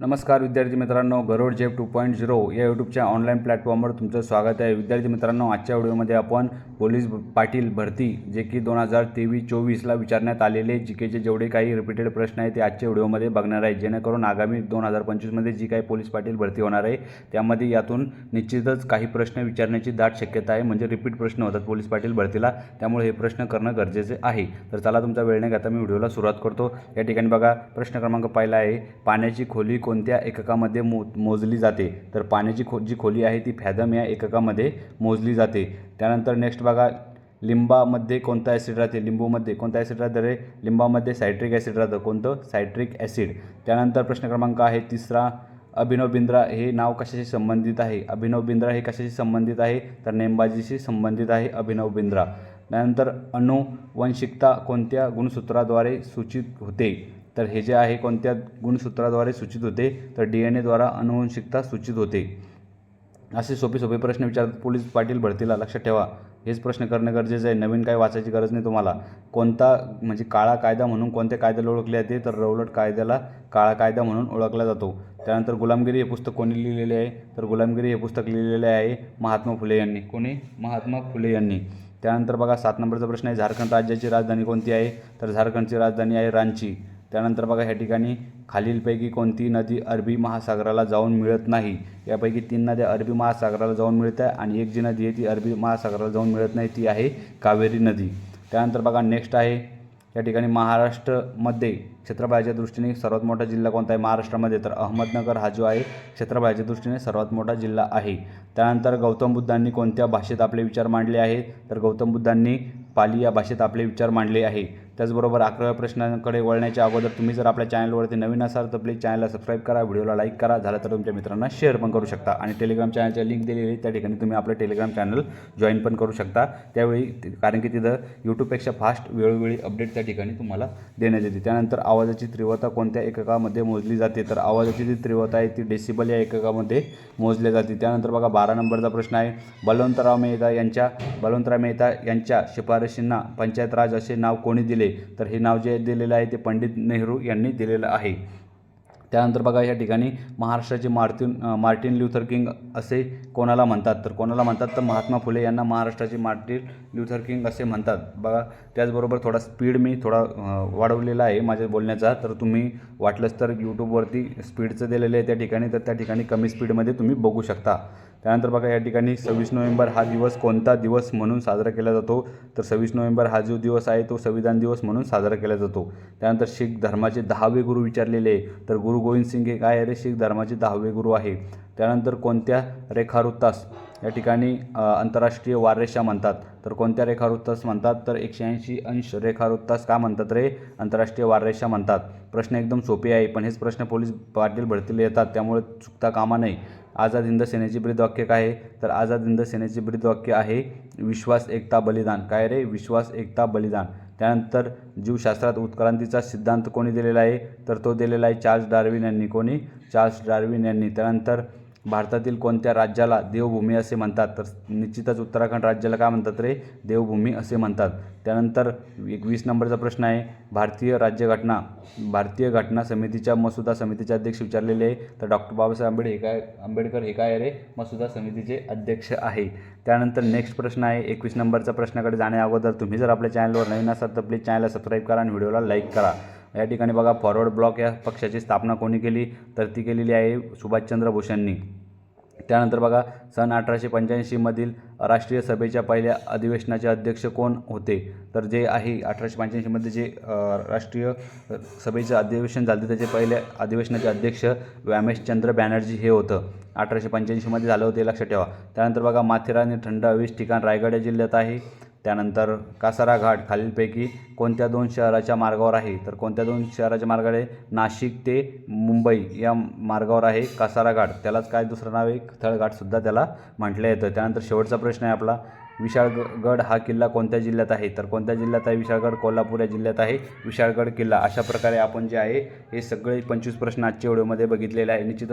नमस्कार विद्यार्थी मित्रांनो गरुड जेप टू पॉईंट झिरो या यूट्यूबच्या ऑनलाईन प्लॅटफॉर्मवर तुमचं स्वागत आहे. विद्यार्थी मित्रांनो आजच्या व्हिडिओमध्ये आपण पोलीस पाटील भरती जे की दोन हजार तेवीस चोवीसला विचारण्यात आलेले. जी केचे जेवढे काही रिपीटेड प्रश्न आहेत ते आजच्या व्हिडिओमध्ये बघणार आहे. जेणेकरून आगामी दोन हजार पंचवीसमध्ये जी काही पोलीस पाटील भरती होणार आहे त्यामध्ये यातून निश्चितच काही प्रश्न विचारण्याची दाट शक्यता आहे. म्हणजे रिपीट प्रश्न होतात पोलीस पाटील भरतीला. त्यामुळे हे प्रश्न करणं गरजेचे आहे. तर चला तुमचा वेळ नाही घेता मी व्हिडिओला सुरुवात करतो. या ठिकाणी बघा प्रश्न क्रमांक पहिला आहे. पाण्याची खोली कोणत्या एककामध्ये मो मोजली जाते तर पाण्याची खो जी खोली आहे ती फॅदम या एककामध्ये मोजली जाते. त्यानंतर नेक्स्ट बघा लिंबामध्ये कोणता ॲसिड राहते? लिंबूमध्ये कोणता ॲसिड राहतं रे? लिंबामध्ये सायट्रिक ॲसिड राहतं. कोणतं? सायट्रिक ॲसिड त्यानंतर प्रश्न क्रमांक आहे तिसरा अभिनव बिंद्रा हे नाव कशाशी संबंधित आहे? अभिनव बिंद्रा हे कशाशी संबंधित आहे? तर नेमबाजीशी संबंधित आहे अभिनव बिंद्रा. त्यानंतर अनुवंशिकता कोणत्या गुणसूत्राद्वारे सूचित होते? तर हे जे आहे कोणत्या गुणसूत्राद्वारे सूचित होते तर डी एन एद्वारा अनुवंशिकता सूचित होते. असे सोपे सोपे प्रश्न विचारतात पोलीस पाटील भरतीला लक्षात ठेवा. हेच प्रश्न करणं गरजेचं आहे. नवीन काही वाचायची गरज नाही तुम्हाला. कोणता म्हणजे काळा कायदा म्हणून कोणत्या कायद्याला ओळखले जाते तर रौलट कायद्याला काळा कायदा म्हणून ओळखला जातो. त्यानंतर गुलामगिरी हे पुस्तक कोणी लिहिलेले आहे? तर गुलामगिरी हे पुस्तक लिहिलेले आहे महात्मा फुले यांनी. कोणी? महात्मा फुले यांनी. त्यानंतर बघा सात नंबरचा प्रश्न आहे झारखंड राज्याची राजधानी कोणती आहे? तर झारखंडची राजधानी आहे रांची. त्यानंतर बघा ह्या ठिकाणी खालीलपैकी कोणती नदी अरबी महासागराला जाऊन मिळत नाही? यापैकी तीन नद्या अरबी महासागराला जाऊन मिळत आहे आणि एक जी नदी आहे ती अरबी महासागराला जाऊन मिळत नाही ती आहे कावेरी नदी. त्यानंतर बघा नेक्स्ट आहे या ठिकाणी महाराष्ट्रामध्ये क्षेत्रफळाच्या दृष्टीने सर्वात मोठा जिल्हा कोणता आहे? महाराष्ट्रामध्ये. तर अहमदनगर हा जो आहे क्षेत्रफळाच्या दृष्टीने सर्वात मोठा जिल्हा आहे. त्यानंतर गौतम बुद्धांनी कोणत्या भाषेत आपले विचार मांडले आहे तर गौतम बुद्धांनी पाली या भाषेत आपले विचार मांडले आहे. त्याचबरोबर अकराव्या प्रश्नांकडे वळण्याच्या अगोदर तुम्ही जर आपल्या चॅनलवरती नवीन असाल तर प्लीज चॅनलला सबस्क्राईब करा व्हिडिओला लाईक करा झालं तर तुमच्या मित्रांना शेअर पण करू शकता. आणि टेलिग्राम चॅनलची लिंक दिलेली आहे त्या ठिकाणी तुम्ही आपलं टेलिग्राम चॅनल जॉईन पण करू शकता. त्यावेळी कारण की तिथं यूट्यूबपेक्षा फास्ट वेळोवेळी अपडेट त्या ठिकाणी तुम्हाला देण्यात येते. त्यानंतर आवाजाची तीव्रता कोणत्या एककामध्ये मोजली जाते? तर आवाजाची जी तीव्रता आहे ती डेसिबल या एककामध्ये मोजली जाते. त्यानंतर बघा बारा नंबरचा प्रश्न आहे. बलवंतराव मेहता यांच्या बलवंतराव मेहता यांच्या शिफारशींना पंचायत राज असे नाव कोणी दिले? तर हे नाव जे दिलेलं आहे ते पंडित नेहरू यांनी दिलेलं आहे. त्यानंतर बघा या ठिकाणी महाराष्ट्राचे मार्टिन मार्टिन ल्युथर किंग असे कोणाला म्हणतात? तर कोणाला म्हणतात? तर महात्मा फुले यांना महाराष्ट्राचे मार्टिन ल्युथर किंग असे म्हणतात. बघा त्याचबरोबर थोडा स्पीड मी थोडा वाढवलेला आहे माझ्या बोलण्याचा. तर तुम्ही वाटलंच तर यूट्यूबवरती स्पीडचं दिलेलं आहे त्या ठिकाणी तर त्या ठिकाणी कमी स्पीडमध्ये तुम्ही बघू शकता. त्यानंतर बघा या ठिकाणी सव्वीस नोव्हेंबर हा दिवस कोणता दिवस म्हणून साजरा केला जातो? तर सव्वीस नोव्हेंबर हा जो दिवस आहे तो संविधान दिवस म्हणून साजरा केला जातो. त्यानंतर शीख धर्माचे दहावे गुरु विचारलेले आहे. तर गुरु गोविंद सिंग हे काय आहे रे शीख धर्माचे दहावे गुरु आहे. त्यानंतर कोणत्या रेखावृत्तास या ठिकाणी आंतरराष्ट्रीय वाररेषा म्हणतात? तर कोणत्या रेखावृत्तास म्हणतात? तर एकशे ऐंशी अंश रेखावृत्तास का म्हणतात रे? आंतरराष्ट्रीय वाररेषा म्हणतात. प्रश्न एकदम सोपे आहे पण हेच प्रश्न पोलीस पाटील भरतीला येतात त्यामुळे चुकता कामा नये. आझाद हिंद सेनेचे ब्रीदवाक्य काय आहे? तर आझाद हिंद सेनेची ब्रीदवाक्य आहे विश्वास एकता बलिदान. काय रे? विश्वास एकता बलिदान. त्यानंतर जीवशास्त्रात उत्क्रांतीचा सिद्धांत कोणी दिलेला आहे? तर तो दिलेला आहे चार्ल्स डार्विन यांनी. कोणी? चार्ल्स डार्विन यांनी. त्यानंतर भारतातील कोणत्या राज्याला देवभूमी असे म्हणतात? तर निश्चितच उत्तराखंड राज्याला काय म्हणतात रे? देवभूमी असे म्हणतात. त्यानंतर एक वीस नंबरचा प्रश्न आहे. भारतीय राज्यघटना भारतीय घटना समितीच्या मसुदा समितीचे अध्यक्ष विचारलेले आहे. तर डॉक्टर बाबासाहेब आंबेड हे काय आंबेडकर हे काय रे? मसुदा समितीचे अध्यक्ष आहे. त्यानंतर नेक्स्ट प्रश्न आहे. एकवीस नंबरचा प्रश्नाकडे जाण्या अगोदर तुम्ही जर आपल्या चॅनलवर नवीन असाल तर प्लीज चॅनलला सबस्क्राईब करा आणि व्हिडिओला लाईक करा. या ठिकाणी बघा फॉरवर्ड ब्लॉक या पक्षाची स्थापना कोणी केली? तर ती केलेली आहे सुभाषचंद्र बोसांनी त्यानंतर बघा सन अठराशे पंच्याऐंशीमधील राष्ट्रीय सभेच्या पहिल्या अधिवेशनाचे अध्यक्ष कोण होते? तर जे आहे अठराशे पंच्याऐंशीमध्ये जे राष्ट्रीय सभेचे अधिवेशन झालं त्याचे पहिल्या अधिवेशनाचे अध्यक्ष व्यामेशचंद्र बॅनर्जी हे होतं. अठराशे पंच्याऐंशीमध्ये झालं होते लक्षात ठेवा. त्यानंतर बघा माथेरान हे थंड हवेचे ठिकाण रायगड या जिल्ह्यात आहे. त्यानंतर कासारा घाट खालीलपैकी कोणत्या दोन शहराच्या मार्गावर आहे? तर कोणत्या दोन शहराच्या मार्गावर आहे नाशिक ते मुंबई या मार्गावर आहे कासारा घाट त्यालाच काय दुसरं नाव आहे? थळघाटसुद्धा त्याला म्हटलं येतं त्यानंतर शेवटचा प्रश्न आहे आपला. विशाळगड हा किल्ला कोणत्या जिल्ह्यात आहे? तर कोणत्या जिल्ह्यात आहे विशाळगड? कोल्हापूर या जिल्ह्यात आहे विशाळगड किल्ला. अशा प्रकारे आपण जे आहे हे सगळे पंचवीस प्रश्न आजच्या व्हिडिओमध्ये बघितलेले आहे. निश्चित